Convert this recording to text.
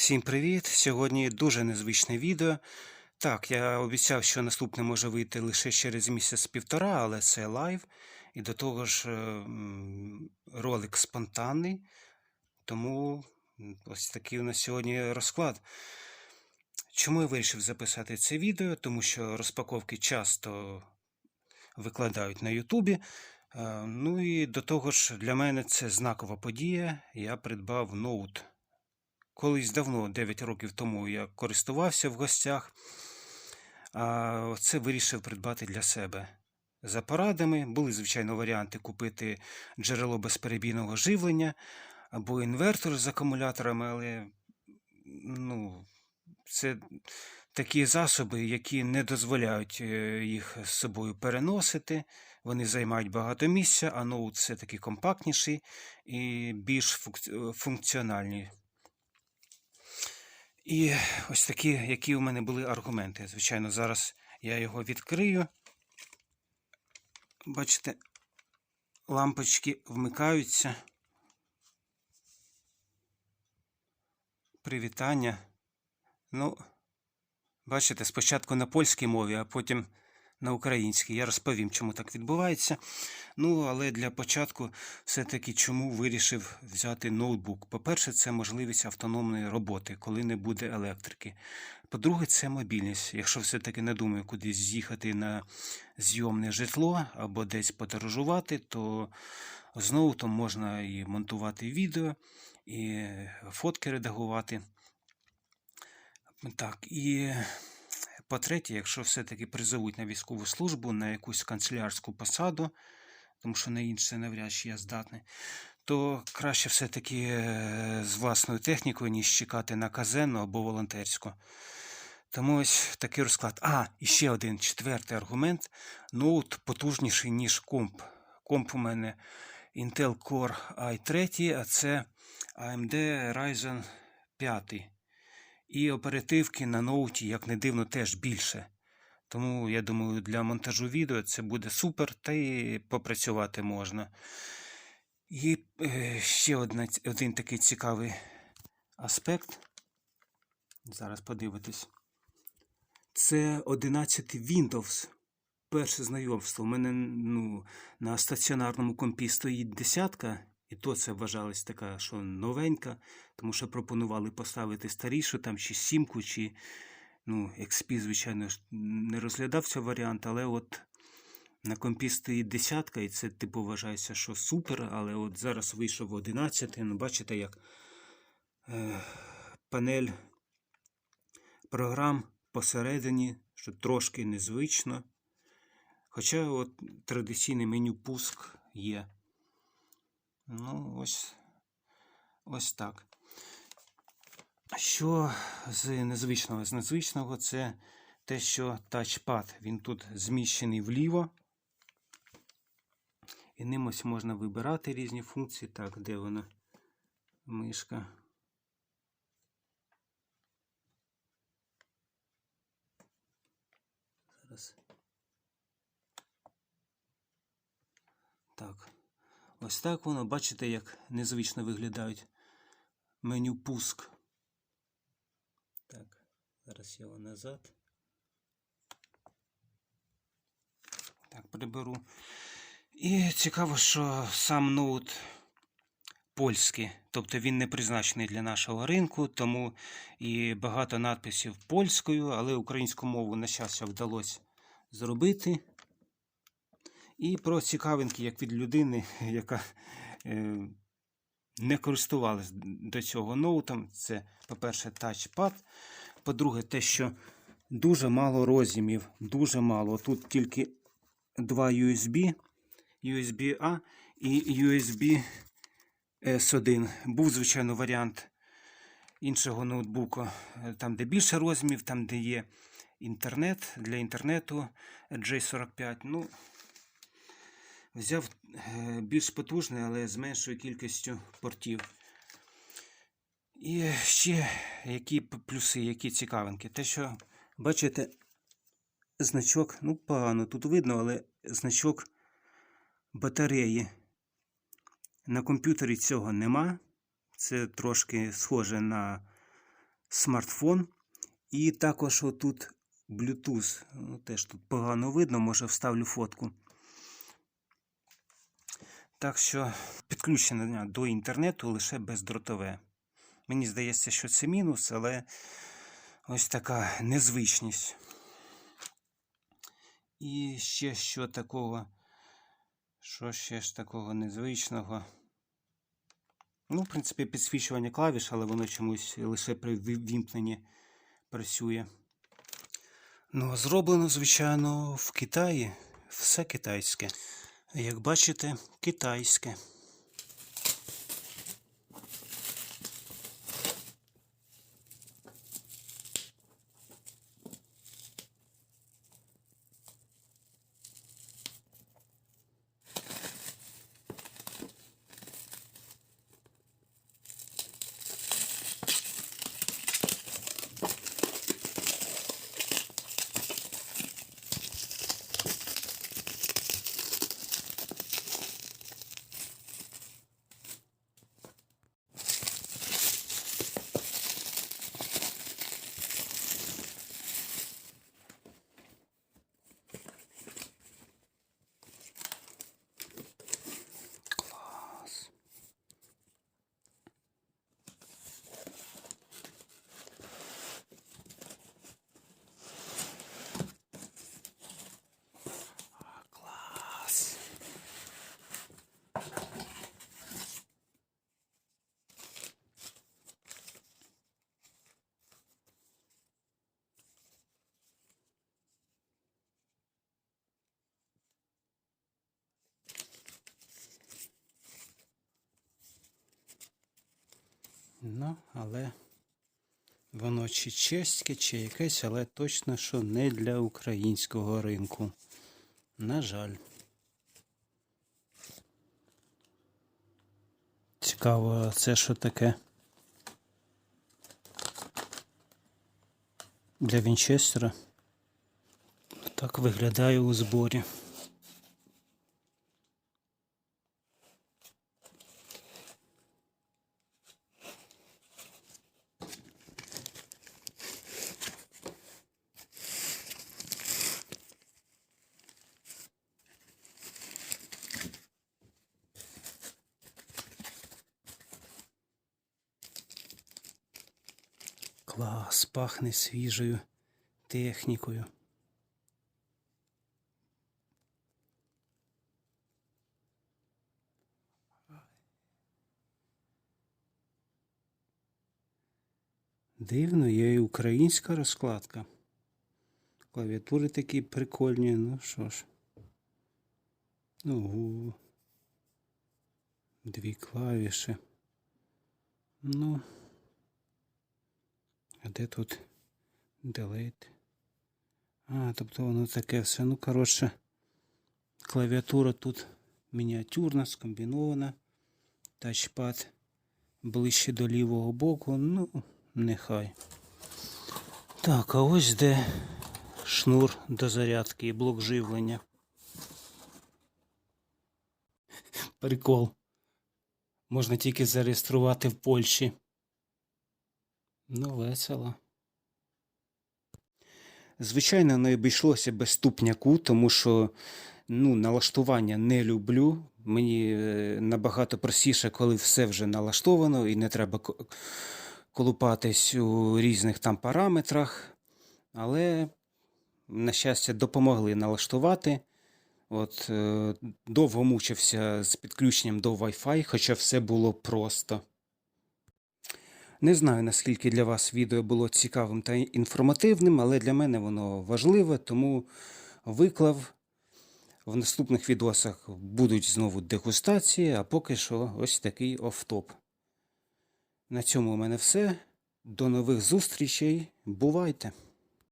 Всім привіт! Сьогодні дуже незвичне відео. Так, я обіцяв, що наступне може вийти лише через місяць-півтора, але це лайв. І до того ж, е, ролик спонтанний. Тому ось такий у нас сьогодні розклад. Чому я вирішив записати це відео? Тому що розпаковки часто викладають на Ютубі. Е, Ну і до того ж, для мене це знакова подія. Я придбав ноут. Колись давно, 9 років тому, я користувався в гостях, а це вирішив придбати для себе. За порадами були, звичайно, варіанти купити джерело безперебійного живлення або інвертор з акумуляторами, але ну, це такі засоби, які не дозволяють е, їх з собою переносити. Вони займають багато місця, а ноут все-таки компактніший і більш функці- функціональний. І ось такі, які у мене були аргументи. Звичайно, зараз я його відкрию. Бачите, лампочки вмикаються. Привітання. Ну, бачите, спочатку на польській мові, а потім на українській. Я розповім, чому так відбувається. Ну, але для початку все-таки чому вирішив взяти ноутбук. По-перше, це можливість автономної роботи, коли не буде електрики. По-друге, це мобільність. Якщо все-таки не думаю кудись з'їхати на зйомне житло або десь подорожувати, то з ноутом можна і монтувати відео, і фотки редагувати. Так, і по-третє, якщо все-таки призовуть на військову службу, на якусь канцелярську посаду, тому що на інше навряд чи я здатний, то краще все-таки е, з власною технікою, ніж чекати на казенну або волонтерську. Тому ось такий розклад. А, і ще один четвертий аргумент. Ноут потужніший, ніж комп. Комп у мене Intel Core i3, а це AMD Ryzen 5. І оперативки на ноуті, як не дивно, теж більше. Тому я думаю, для монтажу відео це буде супер, та й попрацювати можна. І е, ще одна, один такий цікавий аспект. Зараз подивитись. Це 11 Windows. Перше знайомство. У мене ну, на стаціонарному компі стоїть десятка, і то це вважалось така, що новенька, тому що пропонували поставити старішу, там чи сімку, чи ну, XP, звичайно, не розглядався варіант, але от на компі стоїть десятка, і це типу вважається, що супер, але от зараз вийшов 11, ну бачите, як е, панель програм посередині, що трошки незвично. Хоча от традиційне меню пуск є. Ну, ось, ось так. Що з незвичного? З незвичного це те, що тачпад, він тут зміщений вліво. І ним ось можна вибирати різні функції. Так, де вона? Мишка. Зараз. Так. Ось так воно, бачите, як незвично виглядають меню пуск. Так, зараз його назад. Так, приберу. І цікаво, що сам ноут польський, тобто він не призначений для нашого ринку, тому і багато надписів польською, але українську мову на щастя вдалося зробити. І про цікавинки, як від людини, яка е, не користувалась до цього ноутом. Це, по-перше, тачпад. По-друге, те, що дуже мало розімів, дуже мало. Тут тільки два USB, USB-A і USB S1. Був, звичайно, варіант іншого ноутбуку, е, там, де більше розмірів, там, де є інтернет для інтернету J45. Ну, взяв е, більш потужний, але з меншою кількістю портів. І ще які плюси, які цікавинки. Те, що, бачите, значок, ну, погано тут видно, але значок батареї. На комп'ютері цього нема. Це трошки схоже на смартфон. І також отут Bluetooth. Ну, теж тут погано видно, може вставлю фотку. Так що підключення до інтернету лише бездротове. Мені здається, що це мінус, але ось така незвичність. І ще що такого, що ще ж такого незвичного. Ну, в принципі, підсвічування клавіш, але воно чомусь лише при ві- вімкненні працює. Ну, а зроблено, звичайно, в Китаї. Все китайське. Як бачите, китайське. Ну, але воно чи чеське, чи якесь, але точно, що не для українського ринку. На жаль. Цікаво, це що таке? Для Вінчестера. Так виглядає у зборі. Клас, пахне свіжою технікою. Дивно, є і українська розкладка. Клавіатури такі прикольні, ну що ж. Ну, дві клавіші. Ну. А де тут delete? А, тобто воно таке все. Ну, коротше, клавіатура тут мініатюрна, скомбінована. Тачпад ближче до лівого боку. Ну, нехай. Так, а ось де шнур до зарядки і блок живлення. Прикол. Можна тільки зареєструвати в Польщі. Ну, весело. Звичайно, не обійшлося без ступняку, тому що ну, налаштування не люблю. Мені е, набагато простіше, коли все вже налаштовано і не треба колупатись у різних там параметрах. Але, на щастя, допомогли налаштувати. От, е, довго мучився з підключенням до Wi-Fi, хоча все було просто. Не знаю, наскільки для вас відео було цікавим та інформативним, але для мене воно важливе, тому виклав. В наступних відосах будуть знову дегустації, а поки що ось такий офтоп. На цьому у мене все. До нових зустрічей. Бувайте!